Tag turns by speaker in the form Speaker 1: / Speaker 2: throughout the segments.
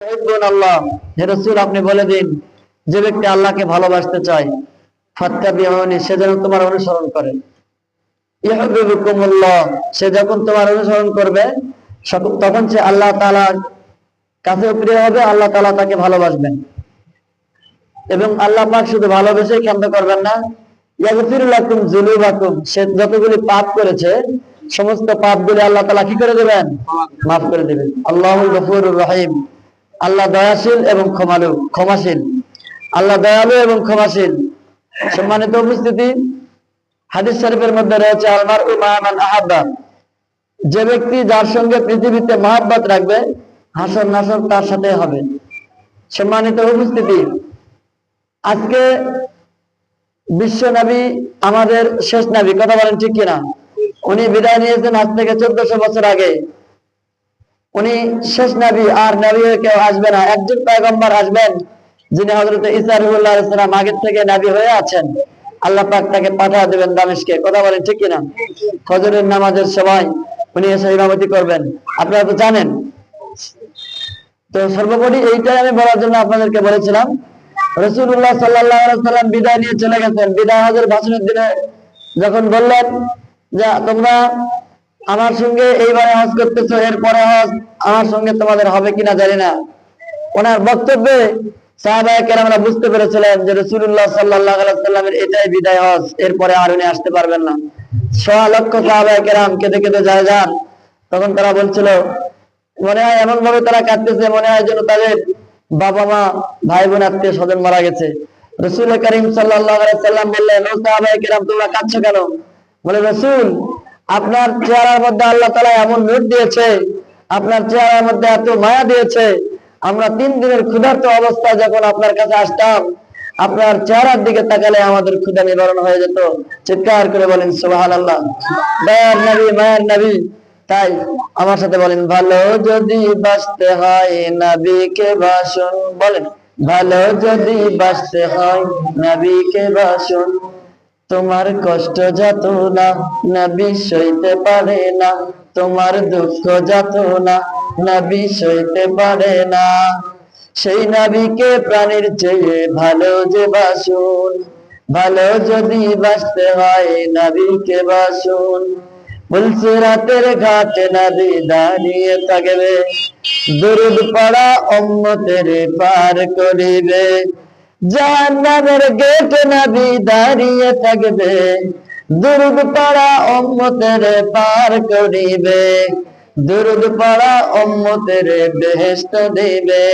Speaker 1: ইউহিব্বুন আল্লাহ। হে রাসূল আপনি বলে দিন যে ব্যক্তি আল্লাহকে ভালোবাসতে চায় ফাত্তাবিউনি সে যেন তোমার অনুসরণ করে। সে যখন তোমার অনুসরণ করবে তখন সে আল্লাহ কাছেও প্রিয় হবে আল্লাহ তাআলা তাকে ভালোবাসবেন। এবং আল্লাহ পাক শুধু ভালোবেসে ক্ষান্ত করবেন না ইয়াগফির লাকুম যুনুবাকুম সে যতগুলি পাপ করেছে সমস্ত পাপগুলি আল্লাহ তাআলা কি করে দেবেন। মাফ করে দেবেন। আল্লাহুল গফুরুর রহিম। আল্লাহ দয়াশীল এবং ক্ষমালু ক্ষমাশীল। আল্লাহ দয়ালু এবং ক্ষমাশীল। সম্মানিত উপস্থিতি, হাদিস শরীফের মধ্যে রয়েছে আলমার উমান আহাব্বা। যে ব্যক্তি যার সঙ্গে পৃথিবীতে মহাব্বত রাখবে, হাসর নাসর তার সাথে হবে। সম্মানিত উপস্থিতি, আজকে বিশ্ব নবী আমাদের শেষ নবী, কথা বলেন ঠিক কিনা? উনি বিদায় নিয়েছেন আজ থেকে চোদ্দশো বছর আগে। উনি শেষ নাবি, আর নবী কেউ আসবে না। একজন পয়গম্বর আসবেন, যিনি হজরত ইসা রুল্লাহ ইসলাম আগের থেকে নবী হয়ে আছেন। আল্লাহ পাক তাকে পাঠা দেবেন দামেশকে। কথা বলেন, ঠিক কিনা? ফজরের নামাজের সময় উনি এসে ইমামতি করবেন। আপনারা তো জানেন। তো সর্বোপরি এইটাই আমি বলার জন্য আপনাদেরকে বলেছিলাম। রসুল্লাহ সাল্লাহ সাল্লাম বিদায় নিয়ে চলে গেছেন। বিদায় হজের ভাষণের দিনে যখন বললেন যে, তোমরা আমার সঙ্গে এইবারে হজ করতেছো, এরপরে হজ আমার সঙ্গে তোমাদের হবে কিনা জানি না। ওনার বক্তব্যে সাহাবায়ে কেরামরা বুঝতে পেরেছিলেন যে রসুল্লাহ সাল্লাহ সাল্লামের এটাই বিদায় হজ, এরপরে আর উনি আসতে পারবেন না। সোয়া লক্ষ সাহাবায়ে কেরাম কেঁদে কেঁদে যায় যান। তখন তারা বলছিল, মনে হয় এমন ভাবে তারা কাঁদতেছে, মনে হয় যেন তাদের বাবা মা ভাই বোন আত্মীয় স্বজন মারা গেছে। রসুল করিম সাল্লাম বললেন, ও সাহাবায়ে কেরাম, তোমরা কাঁদছো কেন? বলে, রসুল, আপনার চেহারার মধ্যে আল্লাহ তালা এমন নূর দিয়েছে আপনার চেহারার মধ্যে এত মায়া দিয়েছে, আমরা তিন দিনের ক্ষুধার্ত অবস্থায় যখন আপনার কাছে আসতাম, আপনার চেহারার দিকে তাকালে আমাদের ক্ষুধা নিবারণ হয়ে যেত। চিৎকার করে বলেন সুবাহান আল্লাহ দয়ার নবী, মায়ের নবী। তাই আমার সাথে বলেন, ভালো যদি বাঁচতে হয় নবীকে ভাষণ বলেন, ভালো যদি বাঁচতে হয় নবীকে ভাষণ তোমার কষ্ট যত না নবী সইতে পারে না। তোমার দুঃখ যত না নবী সইতে পারে না। সেই নবীকে প্রাণীর চেয়ে ভালো যে বাসুন, ভালো যদি বাঁচতে হয় নবীকে বাসুন। বলছে, রাতের ঘাটে নবী দাঁড়িয়ে থাকবে, দুরুদ পড়া অম্মতের পার করিবে। জাহান্নামের গেট নবী দাঁড়িয়ে থাকবে। দুরুদ পড়া অম্মতের পার করিবে। দুরুদ পড়া অম্মতের বেহেস্ত দিবে।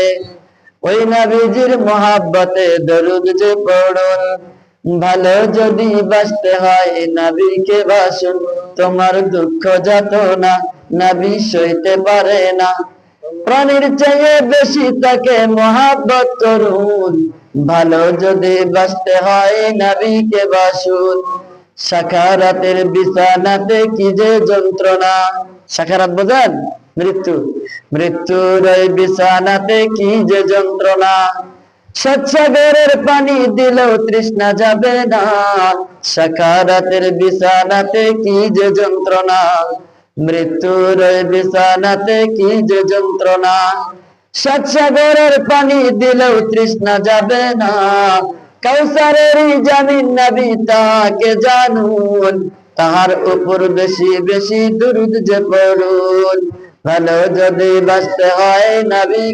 Speaker 1: ওই নবীজির মহাব্বতে দরুদ যে পড়ুন, ভালো যদি বাঁচতে হয় নবীকে বাসুন। তোমার দুঃখ যত না, নাবি সইতে পারে না। প্রাণীর চেয়ে বেশি তাকে মহাব্বত করুন। ভালো যদি বাঁচতে হয় নবীকে বাসুন সাকারাতের বিছানাতে কি যে যন্ত্রণা। সাকারাত বোঝেন? মৃত্যু। মৃত্যুর ওই বিছানাতে কি যে যন্ত্রণা। সচ্ছাগরের পানি দিলেও তৃষ্ণা যাবে না। সাকারাতের বিছানাতে কি যে যন্ত্রণা। মৃত্যুর ওই বিছানাতে কি যে যন্ত্রণা। সচ্ছাগরের পানি দিলেও তৃষ্ণা যাবে না। কাউসারের জামিন নবী তাকে জানুন, তাহার উপর বেশি বেশি দুরুদ যে পড়ুন। ভালো যদি বাঁচতে হয় নবী